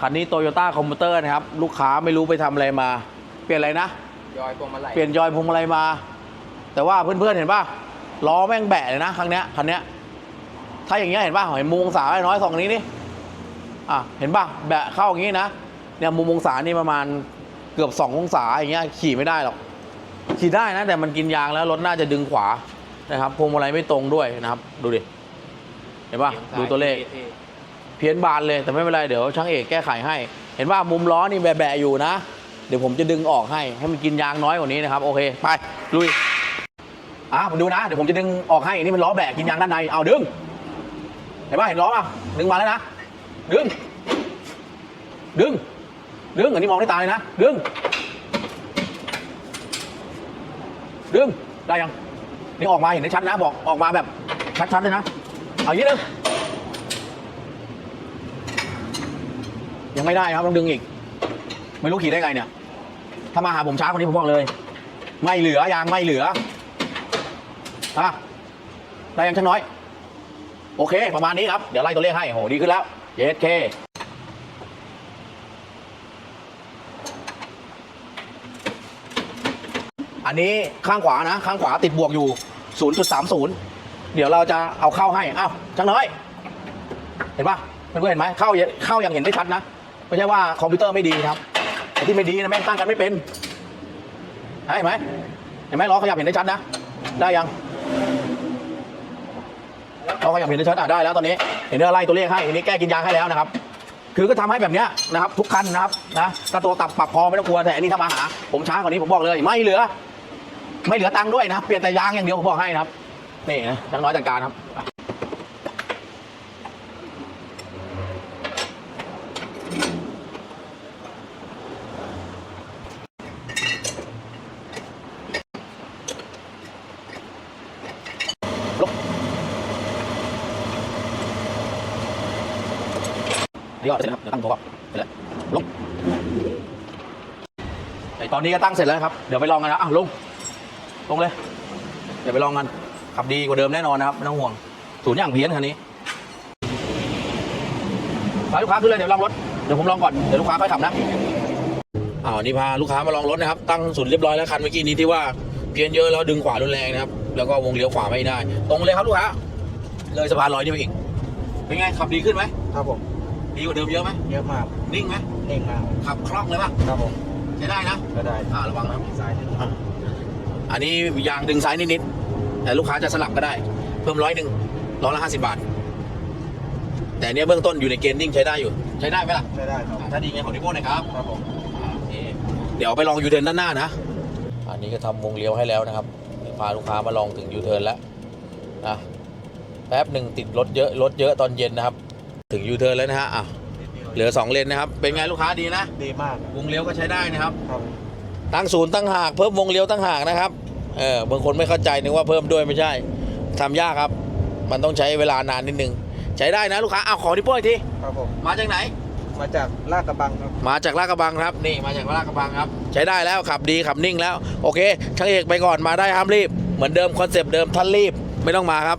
คันนี้โตโยต้าคอมพิวเตอร์นะครับ ลูกค้าไม่รู้ไปทำอะไรมา เปลี่ยนอะไรนะยอยพวงมาลัยเปลี่ยนยอยพวงมาลัยมา แต่ว่าเพื่อนๆเห็นป่ะล้อแม่งแบะเลยนะครั้งเนี้ยคันเนี้ยถ้าอย่างเงี้ยเห็นป่ะเห็นมุมองศาไอ้น้อยสองอันนี้นี่อะเห็นป่ะแบะเข้าอย่างงี้นะเนี่ยมุมองศานี่ประมาณเกือบสององศาอย่างเงี้ยขี่ไม่ได้หรอกขี่ได้นะ แต่มันกินยางแล้วรถน่าจะดึงขวานะครับพวงมาลัยไม่ตรงด้วยนะครับ ดูดิเห็นป่ะดูตัวเลขท่ เพี้ยนบานเลยแต่ไม่เป็นไรเดี๋ยวช่างเอกแก้ไขให้ เห็นว่ามุมล้อนี่แบะๆอยู่นะ เดี๋ยวผมจะดึงออกให้ให้มันกินยางน้อยกว่านี้นะครับโอเคไปลุยอะผมดูนะเดี๋ยวผมจะดึงออกให้นี่มันล้อแบะกินยางด้านในเอาดึงเห็นป่ะเห็นล้อป่ะดึงมาแล้วนะดึง ดึง ดึงอันนี้มองด้วยตาเลยนะ ดึง ดึง ได้ยัง นี่ออกมาเห็นได้ชัดนะ บอกออกมาแบบชัดๆเลยนะ เอาอย่างนี้นึง ยังไม่ได้ครับต้องดึงอีก ไม่รู้ขี่ได้ไงเนี่ย ถ้ามาหาผมช้าคนนี้ผมบอกเลย ไม่เหลือยางไม่เหลืออะได้ยังช่างน้อย โอเค ประมาณนี้ครับ เดี๋ยวไล่ตัวเลขให้โหดีขึ้นแล้วเยสเคอันนี้ข้างขวานะ ข้างขวาติดบวกอยู่ 0.30 เดี๋ยวเราจะเอาเข้าให้ อ้าวช่างน้อย เห็นปะเพื่อนๆเห็นไหมเข้าเข้ายังเห็นได้ชัดนะ ไม่ใช่ว่าคอมพิวเตอร์ไม่ดีครับไอ้ที่ไม่ดีนะแม่งตั้งกันไม่เป็นเห็นไหมเห็นไหมล้อขยับเห็นได้ชัดนะ ได้ยังล้อขยับเห็นได้ชัดอะได้แล้วตอนนี้ เห็นเนื้อไล่ตัวเลขให้อันนี้แก้กินยางให้แล้วนะครับ คือก็ทำให้แบบเนี้ยนะครับ ทุกคันนะครับนะกระตัวตับปรับคอไม่ต้องกลัวแต่อันนี้ถ้ามาหา ผมช้ากว่านี้ผมบอกเลย ไม่เหลือ ไม่เหลือตังค์ด้วยนะเปลี่ยนแต่ยางอย่างเดียวผมบอกให้นะครับนี่นะช่างน้อยจัดการครับี่ก็เสร็จแล้วครับเดี๋ยวตั้งตัวก่อนเสร็จแล้วลงตอนนี้ก็ตั้งเสร็จแล้วครับ เดี๋ยวไปลองกันนะอ้าวลงลงเลย เดี๋ยวไปลองกันขับดีกว่าเดิมแน่นอนนะครับไม่ต้องห่วงศูนย์อย่างเพี้ยนคันนี้พาลูกค้าขึ้นเลยเดี๋ยวลองรถเดี๋ยวผมลองก่อนเดี๋ยวลูกค้าค่อยขับนะอ้าวนี่พาลูกค้ามาลองรถนะครับ ตั้งศูนย์เรียบร้อยแล้วคันเมื่อกี้นี้ที่ว่าเพี้ยนเยอะแล้วดึงขวารุนแรงนะครับแล้วก็วงเลี้ยวขวาไม่ได้ ตรงเลยครับลูกค้าเลยสะพานลอยนี่ไปอีกเป็นไงขับดีขึ้นไหมครับผม ดีกว่าเดิมเยอะไหมเยอะมากนิ่งไหมเน่งมากขับคล่องเลยป่ะครับผมใช้ได้นะก็ได้อ่าระวังนะซ้ายนิดอันนี้ยางดึงซ้ายนิดๆแต่ลูกค้าจะสลับก็ได้ เพิ่มร้อยหนึ่งร้อยละห้าสิบบาท แต่เนี้ยเบื้องต้นอยู่ในเกณฑ์นิ่งใช้ได้อยู่ ใช้ได้ไหมล่ะใช้ได้ครับอ่าถ้าดีไงขอนิโก้หน่อยครับครับผมอ่าโอเคเดี๋ยวไปลองยูเทิร์นด้านหน้านะอันนี้ก็ทำวงเลี้ยวให้แล้วนะครับพาลูกค้ามาลองถึงยูเทิร์นแล้วนะแป๊บหนึ่งติดรถเยอะรถเยอะตอนเย็นนะครับ ถึงยูเทิร์นแล้วนะฮะอะนิดเดียวเหลือสองเลนนะครับ เป็นไงลูกค้าดีนะ ดีมาก วงเลี้ยวก็ใช้ได้นะครับครับ ตั้งศูนย์ตั้งหากเพิ่มวงเลี้ยวตั้งหากนะครับ เออบางคนไม่เข้าใจนึกว่าเพิ่มด้วยไม่ใช่ทำยากครับ มันต้องใช้เวลานานนิดนึง ใช้ได้นะลูกค้าเอาขอที่โป้อีกทีครับผม มาจากไหน มาจากลาดกระบังครับ มาจากลาดกระบังครับ นี่มาจากลาดกระบังครับ ใช้ได้แล้วขับดีขับนิ่งแล้ว โอเคช่างเอกไปก่อนมาได้ห้ามรีบ เหมือนเดิมคอนเซปต์เดิมท่านรีบไม่ต้องมาครับ